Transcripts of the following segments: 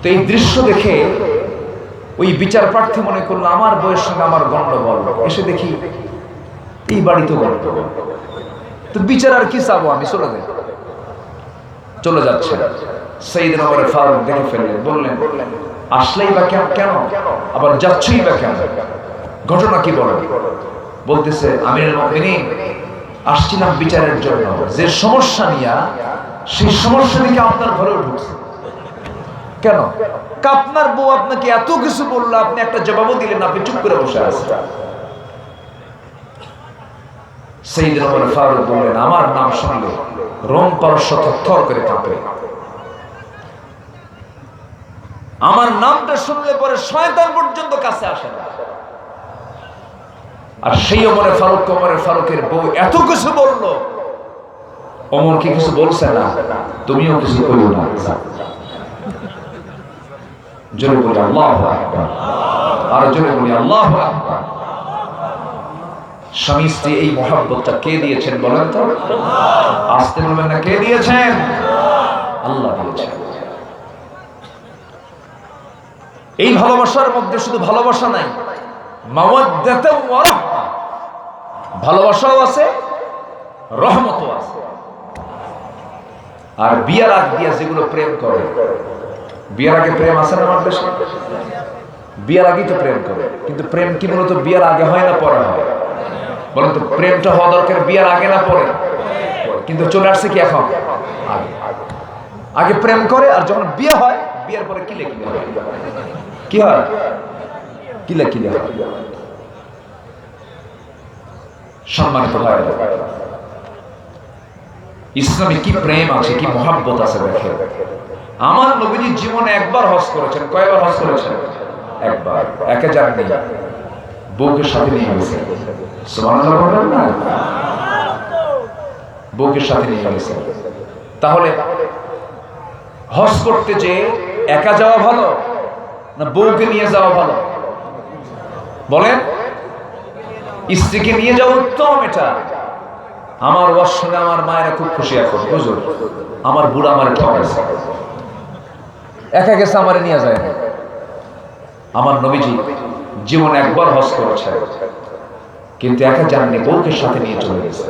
তো এই দৃশ্য দেখে ওই বিচার প্রার্থী মনে করল, আমার বইয়ের সঙ্গে আমার গন্ডগোল এসে দেখি এই বাড়িতে গন্ডগোল তো বিচার আর কি চাবো আমি? চলে যাই। চলে যাচ্ছে। সেই দিন আমার ফারুক দেখে ফেললেন, বললেন, আসলেই বা কেন কেন? আবার যাচ্ছেই বা কেন? ঘটনা কি বলো? বলতেছে মমিনী আসছিলাম বিচারের জন্য। যে সমস্যা নিয়ে, সেই সমস্যা থেকে আপনার ঘরেও ঢুকছে? কেন? আপনার বউ আপনাকে এত কিছু বলল, আপনি একটা জবাবও দিলেন আপনি চুপ করে বসে আছেন। আমার নাম শুনলে রং করে কাঁপে। আমার নামটা শুনলে পরে শয়তান পর্যন্ত কাছে আসে না। আর সেই অমরে ফারুক, অমরে ফারুকের বউ এত কিছু বলল। অমর কি কিছু বলছে না? তুমিও কিছু করো না। জোরে বলি, আল্লাহ আর জোরে বলি, আল্লাহ স্বামী, স্ত্রী, এই মহাব্বতটা কে দিয়েছেন বলেন তো? আসতে বলবেন না, কে দিয়েছেন? আল্লাহ দিয়েছেন। এই ভালোবাসার মধ্যে শুধু ভালোবাসা নাই ভালোবাসাও আছে, রহমতও আছে। আর বিয়ার আগ দিয়া যেগুলো প্রেম করে বিয়ার আগে প্রেম আছে না আমার দেশে? বিয়ার আগেই তো প্রেম করে। কিন্তু প্রেম কি মূলত বিয়ার আগে হয় না, পরে হয়। বলেন তো, প্রেমটা হওয়া দরকার বিয়ার আগে না পরে? কিন্তু চলে আসছে কি এখন? আগে। আগে প্রেম করে আর যখন বিয়ে হয়, বিয়ের পরে কিলে কিলে কি হয়? কিলে কিলে সম্মানিত হয় ইসলামে কি প্রেম আছে, কি মহাব্বত আছে দেখে আমার নবীজি জীবনে একবার হজ করেছেন। কয়বার হজ করেছেন? একবার। একে যাননি বউকে সাথে নিয়ে গেছে। বউকে সাথে নিয়ে গেছে। তাহলে হজ করতে যে একা যাওয়া ভালো না বউকে নিয়ে যাওয়া ভালো? বলেন, স্ত্রীকে নিয়ে যাওয়া উত্তম এটা। আমার ওয়াজ আমার মায়েরা খুব খুশি এখন বুঝুন আমার বুড়া আমার ঠকাইছে। একা গেছে আমারে নিয়ে যায়। আমার নবীজি জীবন একবার হজ করেছে কিন্তু একা যাননি, বউকে সাথে নিয়ে চলে গেছে।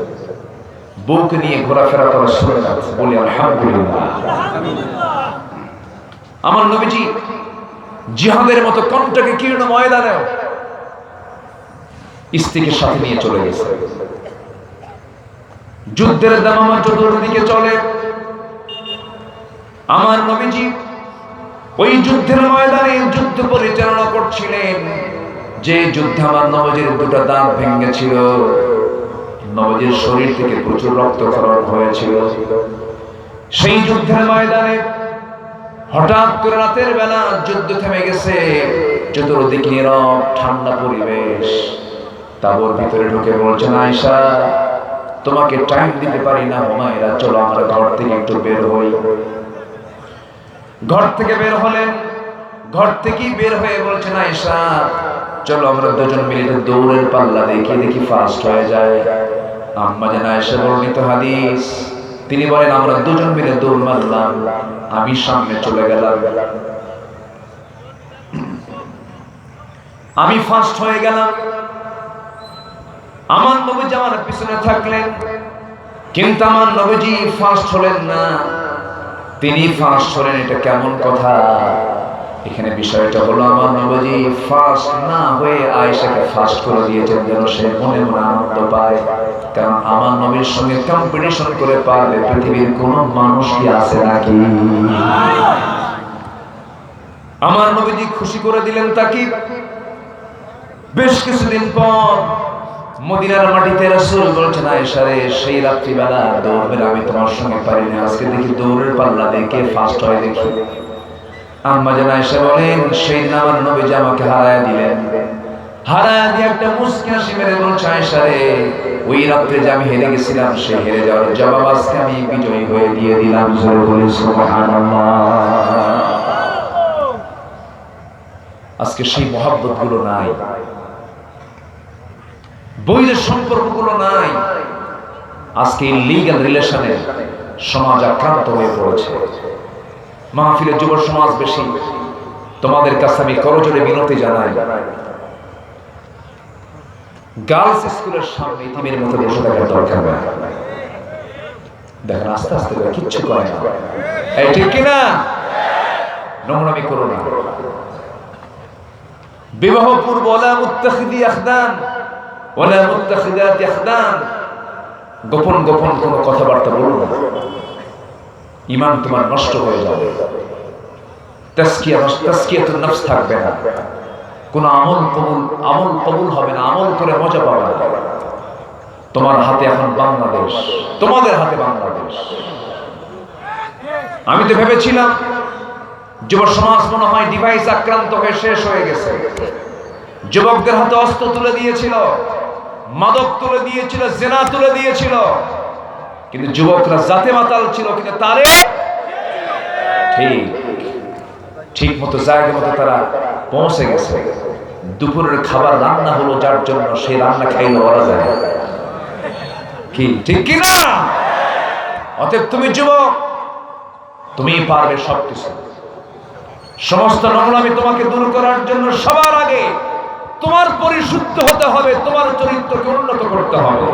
বউকে নিয়ে ঘোরাফেরা করা শুরু করেছে বলি আলহামদুলিল্লাহ। আমার নবীজি জিহাদের মতো কণ্ঠকে কীর্ণ ময়দানেও স্ত্রীকে সাথে নিয়ে চলে গেছে। যুদ্ধের দামামা চতুর্দিকে চলে। আমার নবীজি ওই যুদ্ধের ময়দানে যুদ্ধ পরিচালনা করছিলেন। যে যুদ্ধে আমার নবজির দুটো দাঁত ভেঙেছিল, নবজির শরীর থেকে প্রচুর রক্তক্ষরণ হয়েছিল। সেই যুদ্ধের ময়দানে হঠাৎ করে রাতের বেলা যুদ্ধ থেমে গেছে, চতুর্দিকে নীরব, ঠান্ডা পরিবেশ। তাবর ভিতরে ঢুকে বলছেন আয়সা তোমাকে টাইম দিতে পারি না, হুমায়রা, চলো আমরা ঘর থেকে একটু বের হই। ঘর থেকে বের হলেন ঘর থেকেই বের হয়ে বলছেন আয়সা চলো আমরা দুজন মিলে দৌড়ের পাল্লা দেখি দেখি ফাস্ট হয়ে যায়। আম্মা যেন আয়সা বর্ণিত হাদিস। তিনি বলেন, আমরা দুজন মিলে দৌড় মারলাম, আমি সামনে চলে গেলাম। আমি ফার্স্ট হয়ে গেলাম। আমার নবীজি আমার পিছনে থাকলেন, কিন্তু আমার নবীজি ফার্স্ট হলেন না। তিনি ফার্স্ট হলেন এটা কেমন কথা? এখানে বিষয়টা হলো আমার নবীজি ফার্স্ট না হয়ে আয়েশাকে ফার্স্ট করে দিয়েছেন যেন সে মনে মনে আনন্দ পায়। কারণ আমার নবীর সঙ্গে কম্পিটিশন করে পারলে পৃথিবীর কোন মানুষ কি আছে নাকি? আমার নবীজি খুশি করে দিলেন তাকে। বেশ কিছুদিন পর মদিনার মাটিতে রাসূল বলছেন আয়েশা রে সেই রাত্রিবেলা দৌড়বেন আমি তোমার সঙ্গে পারি না। আজকে দেখি দৌড়ের পাল্লা দেখে ফার্স্ট হয় দেখি। আম্মা যেন আয়েশা বলেন, সেই দিন আমার নবীজি আমাকে হারায় দিলেন। হারায় দিয়ে একটা মুসকি হাসি মেরে বলছে আয়েশা রে ওই রাত্রে যে আমি হেরে গেছিলাম সে হেরে যাওয়ার জবাব আজকে আমি বিজয়ী হয়ে দিয়ে দিলাম। জোরে বলে সুবহানাল্লাহ। আজকে সেই মহাব্বতগুলো নাই। বৈধ সম্পর্কগুলো নাই। আজকে লিগাল রিলেশনে সমাজ আক্রান্ত হয়ে পড়েছে। মাহফিলে যুব সমাজ বেশি। তোমাদের কাছে আমি করজোরে বিনতি জানাই। গার্লস স্কুলের সামনে ইতিমের মতো বসে থাকার দরকার দেখেন, আস্তে আস্তে করে কিচ্ছু করে না। এই ঠিক কিনা? নোংরামি করো না। বিবাহ পূর্ব আখদান। ওলা মুত্তাখিদাত আখদান গোপন গোপন কোনো কথাবার্তা বলো না। ইমান তোমার নষ্ট হয়ে যাবে। তাসকিয়া তাসকিয়াতুন নফস থাকবে না। কোনো আমল কবুল আমল কবুল হবে না। আমল করে মজা পাবে না। তোমার হাতে এখন বাংলাদেশ। তোমাদের হাতে বাংলাদেশ। আমি তো ভেবেছিলাম যুব সমাজ মনে হয় ডিভাইস আক্রান্ত হয়ে শেষ হয়ে গেছে। যুবকদের হাতে অস্ত্র তুলে দিয়েছিল। মাদক তুলে দিয়েছিল, জেনা তুলে দিয়েছিল। কিন্তু যুবকরা জাতে মাতাল ছিল, কিন্তু তারে ঠিক ঠিক মতো জায়গা মতো তারা পৌঁছে গেছে। দুপুরের খাবার রান্না হলো, যার জন্য সেই রান্না খাইলে, ওরা যায় কি, ঠিক কি না অতএব তুমি যুবক তুমি পারবে সবকিছু। সমস্ত নোংরামি তোমাকে দূর করার জন্য সবার আগে তোমার পরিশুদ্ধ হতে হবে, তোমার চরিত্রকে উন্নত করতে হবে।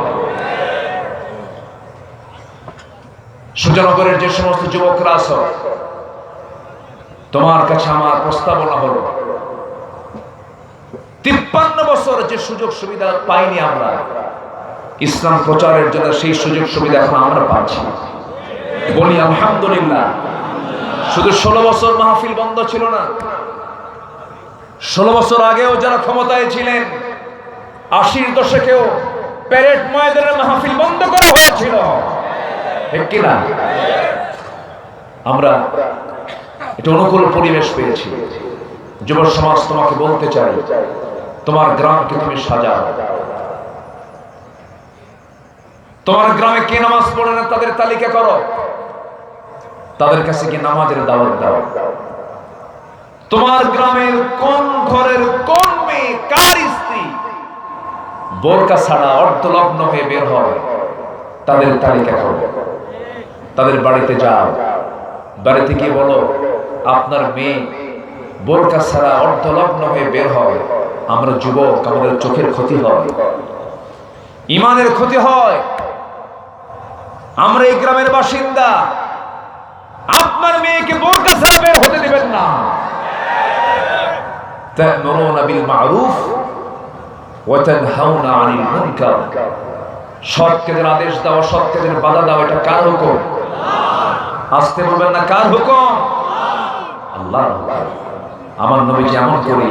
সুজনগরের যে সমস্ত যুবকরা আছো, তোমার কাছে আমার প্রস্তাবনা হলো, তিপ্পান্ন বছর যে সুযোগ সুবিধা পাইনি আমরা, ইসলাম প্রচারের জন্য সেই সুযোগ সুবিধা এখন আমরা পাচ্ছি। বলি, আলহামদুলিল্লাহ। শুধু ষোলো বছর মাহফিল বন্ধ ছিল না ষোলো বছর আগেও যারা ক্ষমতায় ছিলেন, আশির দশকেও প্যারেড ময়দানের মাহফিল বন্ধ করা হয়েছিল। কিনা আমরা এটা অনুকূল পরিবেশ পেয়েছি। যুব সমাজ তোমাকে বলতে চাই, তোমার গ্রামকে তুমি সাজাও। তোমার গ্রামে কে নামাজ পড়ে না তাদের তালিকা করো। তাদের কাছে কি নামাজের দাওয়াত দাও। তোমার গ্রামের কোন ঘরের কোন মেয়ে, কার স্ত্রী? বোরকা ছাড়া অর্ধলগ্ন হয়ে বের হয় তাদের তালিকা করো। তাদের বাড়িতে যাও। বাড়িতে গিয়ে বলো, আপনার মেয়ে বোরকা ছাড়া অর্ধলগ্ন হয়ে বের হয় আমরা যুবক, আমাদের চোখের ক্ষতি হয়। ইমানের ক্ষতি হয়। আমরা এই গ্রামের বাসিন্দা। আপনার মেয়েকে বোরকা ছাড়া বের হতে দিবেন না। বিল মা'রুফ তানহাউনা আনিল মুনকার। সৎ কাজের আদেশ দাও সৎ বাধা দাও, এটা কার হুকুম? আসতে বলবেন না, কার হুকুম? আল্লাহ আমার নবী যেমন করি